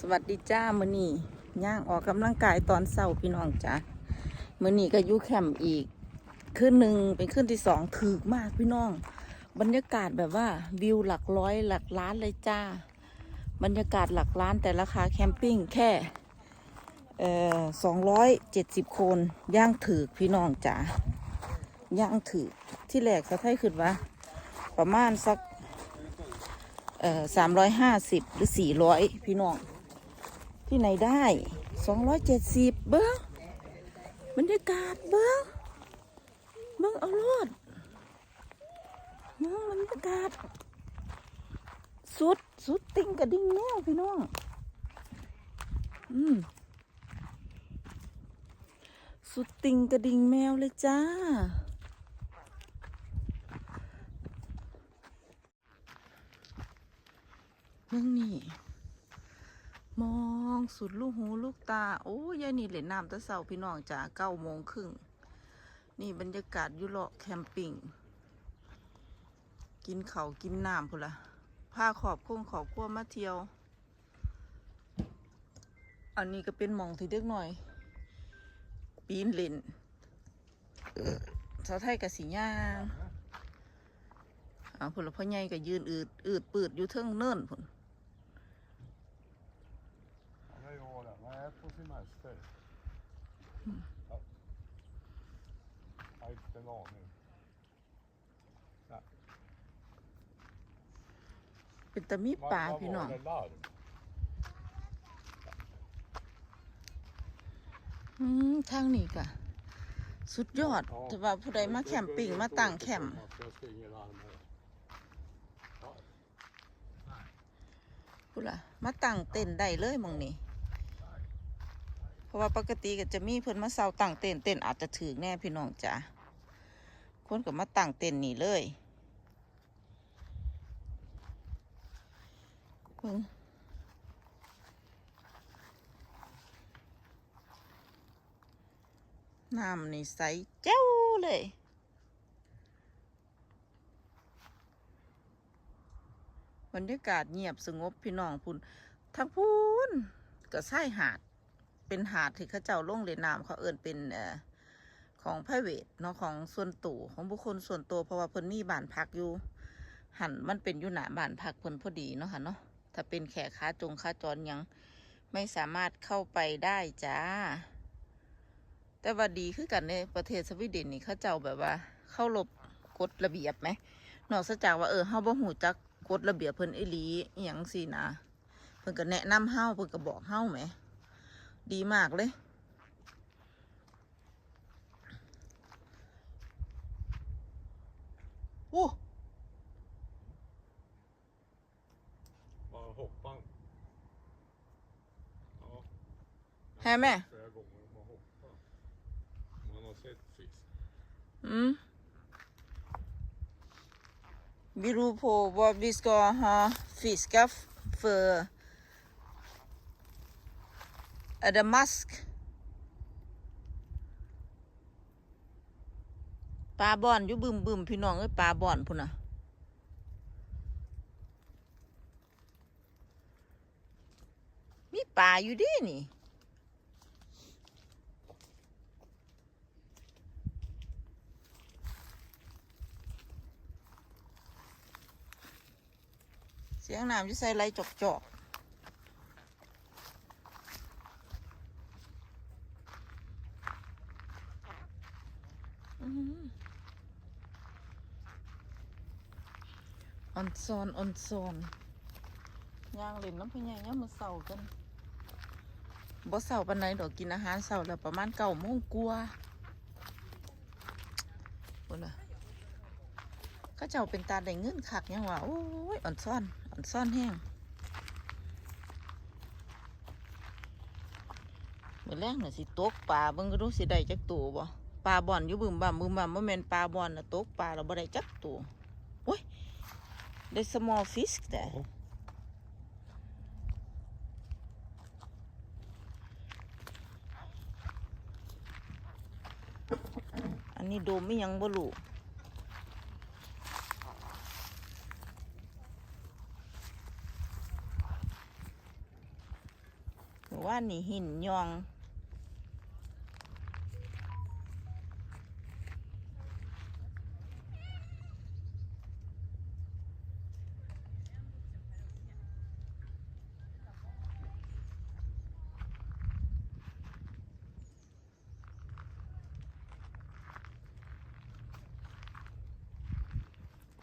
สวัสดีจ้ามื้อนี้ย่างออกกำลังกายตอนเช้าพี่น้องจ้ามื้อนี้ก็อยู่แคมป์อีกคืนหนึ่งเป็นคืนที่สองถึกมากพี่น้อง บรรยากาศแบบว่าวิวหลักร้อยหลักล้านเลยจ้า บรรยากาศหลักล้านแต่ราคาแคมปิ้งแค่เอ่อสองร้อยเจ็ดสิบคนย่างถือกพี่น้องจ้าย่างถือกที่แรกสะไทยขึ้นว่าประมาณสักเอ่อสามร้อยห้าสิบหรือสี่ร้อยพี่น้อง ที่ไหนได้สองร้อยเจ็ดสิบเบิ้งบรรยากาศเบิ้งเบิ้งเอารอดเบิ้งบรรยากาศ สุดสุดติงกระดิ่งแนวพี่น้อง อืม สุดติงกระดิ่งแมวเลยจ้าเรื่องนี้มอง องสุดลูกหูลูกตา โอ้ยายนี่เล่นน้ำตะเสาพี่น้องจ้าเก้าโมงครึ่ง นี่บรรยากาศอยุเลาะแคมปิ้ง กินเขากินน้ำพุ่นละพาขอบคงขอบครัวมาเที่ยว อันนี้ก็เป็นหมองที่เด็กหน่อย ปีนเล่นสาวไทยกับสีย่างอ่าพุ่นละพ่อใหญ่ก็ยืนอืดอืดปืดอยู่เทิงเนิ่นพุ่น Han är på semester. Ja. Jag har inte en aning. เป็นตะมีป่า Vad- vad พี่น้อง var det larm? อืมทางนี้กะสุดยอดแต่ว่าผู้ใดมาแคมปิ้งมาตั้งแคมป์ Jag ska ingen larm här. พูดละมาตั้งเต็นท์ได้เลยหมองนี้เพ ราะว่าปกติก็จะมีเพิ่นมาเซาตั้งเต็นเต็นอาจจะถือแน่พี่น้องจ้ะคนก็มาตั้งเต็นนี่เลยเพิ่งน้ำนี่ใสเจ้าเลยบรรยากาศเงียบสงบพี่น้องพุ่นทั้งพูนก็ใช่หาด เป็นหาดที่เขาเจ้าลงเล่นน้ำเขาเอิ้นเป็นเอ่อของพ r i v a t เนาะของส่วนตัวของบุคคลส่วนตัวเพราะว่าเพิ่นมีบ้านพักอยู่หันมันเป็นอยู่หน้าบ้านพักเพิ่นพอดีเนาะค่ะเนาะถ้าเป็นแขกค้าจงค้าจรยังไม่สามารถเข้าไปได้จ้า แต่ว่าดีคือกันในประเทศสวีเดนนี่เขาเจ้าแบบว่า เข้ารบกฎระเบียบไหมนอกจากว่าเออเฮาบ่ฮู้จักกฎระเบียบเพิ่นอีหลีอหยังสินะเพิ่นก็แนะนำเฮาเพิ่นก็บอกเฮาแหม ดีมากเลย โอ้ Bara hoppan. Ja, แฮ่แม่ flera gånger man hoppar. Man har sett fisk. อืม Vi beror på vad vi ska ha fiska f- för är det mask ปลาบ่อนอยู่บึมบึมพี่น้องเอ้ยปลาบ่อนพุ่นน่ะมีปลาอยู่ดินี่เสียงน้ำจะใส่ไรจอกจอกอื้อหือ ออนซอนออนซอนย่างเล่นน้ำพญายามมาเสากันบ่เสาปันไหนดอกกินอาหารเสาแล้วประมาณเก้าโมงกว่าคนน่ะก็เจ้าเป็นตาได้เงินคักยังว่าโอ้ยอ่อนซ่อนอ่อนซ่อนแห้งเมื่อแรกน่ะสิตกปลาเบิ่งก็ดูสิได้จักตัวบ่ปลาบ่อนอยู่บึมบ่ามบึมบ่ามบ่แม่นปลาบ่อนน่ะตกปลาแล้วบ่ได้จักตัว ได้ small fish แต่ Ja. อันนี้โดมไม่ยังบ่รู้หรือว่านี่หินยอง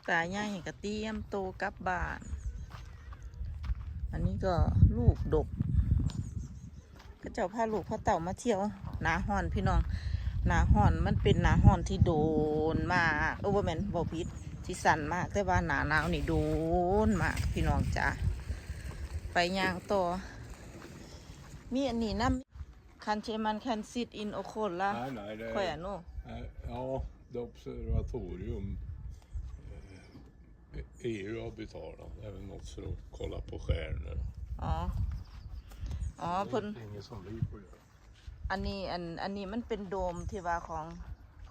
ตาใหญ่ก็เตรียมโตวกลับบ้าน อันนี้ก็ลูกดกก็เจ้าพาลูกพ่อเต่ามาเที่ยวหนาห้อนพี่น้องหนาห้อนมันเป็นหนาห้อนที่โดนมากโอเวอร์แมนบอพิษที่สั่นมากแต่ว่าหนาหนาวนี่โดนมากพี่น้องจ้าไปย่างต่อมีอันนี้น้ำคันเชมันคันซิดอินโอโคล่ะ Nej, nej, det ข่อยอะ är, โน nej, ja, det är observatorium. Eh, EU har betalat. Det är väl något för att kolla på stjärnor. อ๋ออ๋อ Det เพิ่น är inget som vi får göra. อันนี้อันอันนี้มันเป็นโดมที่ว่าของ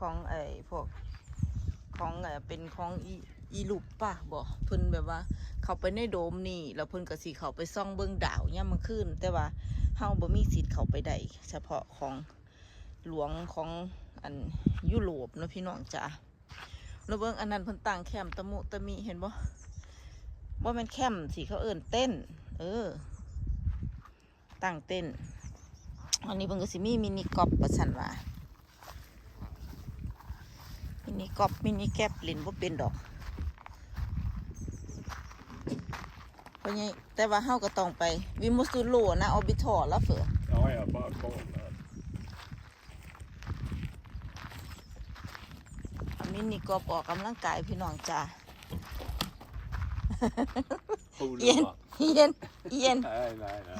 ของไอ้พวกของเออเป็นของอีอีลูปป่ะบอกเพิ่นแบบว่า เขาไปในโดมนี่แล้วเพิ่นก็สิเขาไปซ่องเบิ่งดาวเนี่ยามมันขึ้นแต่ว่าเฮาบ่มีสิทธิ์เขาไปได้เฉพาะของหลวงของอันยุโรปเนาะพี่น้องจ้า แล้วเบิ่งอันนั้นเพิ่นตั้งแคมตะมุตะมิเห็นบ่บ่แม่นแคมสิเขาเอิ้นเต้น เออตั้งเต้น อันนี้เพิ่นก็สิมีมินิกอล์ฟประชันว่ามินิกอล์ฟมินิแคปเล่นบ่เป็นดอกเพราะไงแต่ว่าเฮาก็ต้องไปวิมุสุโลนะออบิทอแล้วเฟือ Ja, jag bara kollar. เอามินิ กอล์ฟออกกำลังกายพี่น้องจ้าเย็น Polen เย็นเย็น Nej, nej, nej.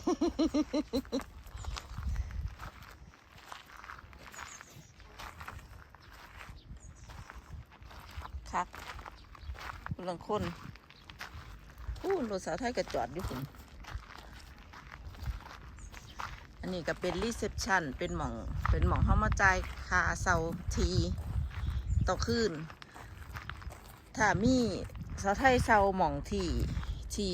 คักคนลังคนอู้รถสาวไทยก็จอดอยู่คุณอันนี้ก็เป็นรีเซพชันเป็นหม่อง เป็นหม่องเข้ามาจ่ายค่าเสาที ต่อคืน ถ้ามีสาวไทยเสาหม่องที่ที่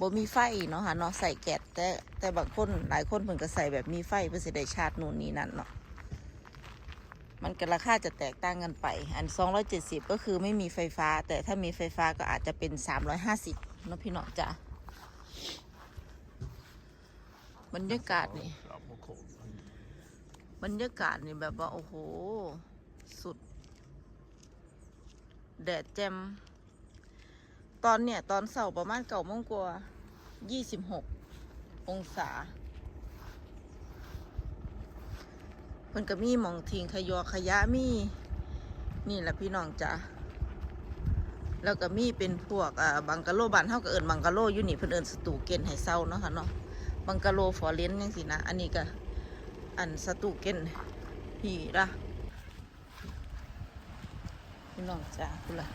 บ่มีไฟเนาะค่ะเนาะใส่แก๊สแต่แต่บางคนหลายคนเพิ่นก็ใส่แบบมีไฟเพื่อสิได้ชาร์จนู่นนี่นั่นเนาะมันก็ราคาจะแตกต่างกันไป อัน 270 ก็คือไม่มีไฟฟ้า แต่ถ้ามีไฟฟ้าก็อาจจะเป็น 350เนาะพี่น้องจ้ะบรรยากาศนี่บรรยากาศนี่แบบว่า โอ้โห สุด แดดแจ่มตอนเนี่ย ตอนเสาร์ประมาณเก่ามงกว่ายี่สิบหกองศาเพิ่นก็มีหมองทิ้งขยอขยะมี นี่แหละพี่น้องจ้ะแล้วก็มีเป็นพวกอ่าบังกะโลบ้านเฮาก็เอิ้นบังกะโลอยู่นี่เพิ่นเอิ้นสตูเกนให้เซาเนาะค่ะเนาะบังกะโลฟอเรนจังซี่นะ อันนี้ก็อันสตูเกนพี่ละ พี่น้องจ้าคุณละ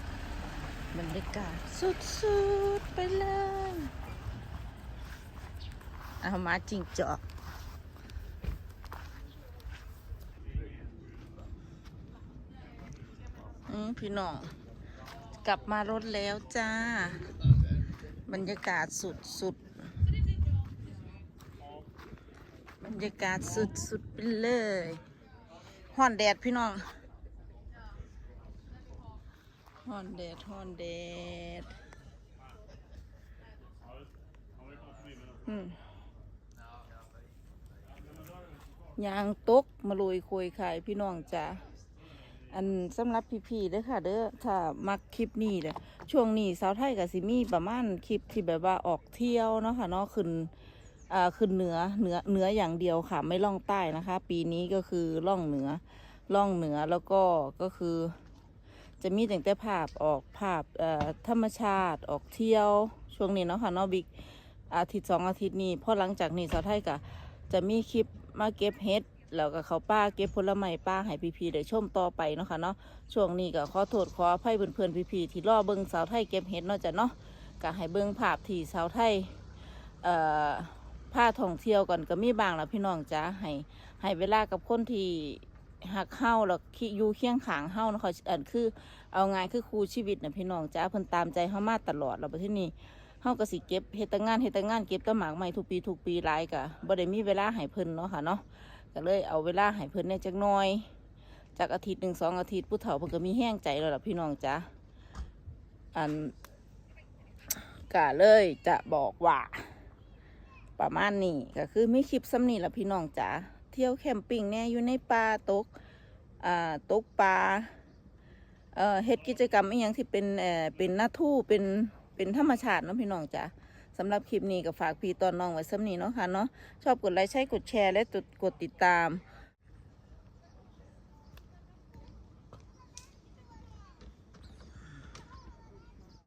บรรยากาศสุดๆไปเลยเอามาจริงจอกอืมพี่น้อง กลับมารถแล้วจ้า บรรยากาศสุดๆ บรรยากาศสุดๆไปเลยฮ้อนแดดพี่น้อง ฮอนแดดฮอนแดดอืมยางตกมาลุยคุยขายพี่น้องจ้ะอันสำหรับพี่ๆเด้อค่ะ เด้อถ้ามักคลิปนี้เด้อช่วงนี้สาวไทยกับซิมี่ประมาณคลิปที่แบบว่าออกเที่ยวเนาะค่ะเนาะขึ้นอ่าขึ้นเหนือเหนือเหนืออย่างเดียวค่ะ ไม่ล่องใต้นะคะ ปีนี้ก็คือล่องเหนือล่องเหนือแล้วก็ก็คือ จะมีแต่งแต่ภาพออกภาพธรรมชาติออกเที่ยวช่วงนี้เนาะค่ะเนาะบิ๊กอาทิตย์สองอาทิตย์นี้พอหลังจากนี้สาวไทยก็จะมีคลิปมาเก็บเห็ดแล้วก็เขาป้าเก็บผลไม้ป้าให้พี่ๆได้ชมต่อไปเนาะค่ะเนาะช่วงนี้ก็ขอโทษขออภัยเพื่อนๆพี่ๆที่รอเบิ่งสาวไทยเก็บเห็ดเนาะจ้ะเนาะก็ให้เบิ่งภาพที่สาวไทยเอ่อพาท่องเที่ยวก่อนก็มีบางแล้วพี่น้องจ้าให้ให้เวลากับคนที่ หักเฮาแล้วคิอยู่เคียงขางเฮานะเขาอันคือ เอาไงคือครูชีวิตนะพี่น้องจ้าเพิ่นตามใจเฮามาตลอดแล้วบัดทีนี้เฮาก็สิเก็บเฮต่งานเฮต่งานเก็บต้นหมากใหม่ทุกปีทุกปีหลายกะบ่ได้มีเวลาให้เพิ่นเนาะค่ะเนาะก็เลยเอาเวลาให้เพิ่นในจักหน่อย จากอาทิตย์หนึ่งสองอาทิตย์ผู้เฒ่าเพิ่นก็มีแห้งใจแล้วล่ะพี่น้องจ้ะอันก็เลยจะบอกว่า ประมาณนี้ก็คือมีคลิปซ้ำนี่ละพี่น้องจ๋า ที่ยวแคมปิ้งเนี่ยอยู่ในป่าตกอ่าตกปลาเอ่อเฮ็ดกิจกรรมอีหยังที่เป็นเอ่อเป็นหน้าทู่เป็นเป็นธรรมชาติเนาะพี่น้องจ้ะสำหรับคลิปนี้ก็ฝากพี่ตอนน้องไว้ซ้ำนี้เนาะค่ะเนาะชอบกดไลค์ใช้กดแชร์และกดกดติดตาม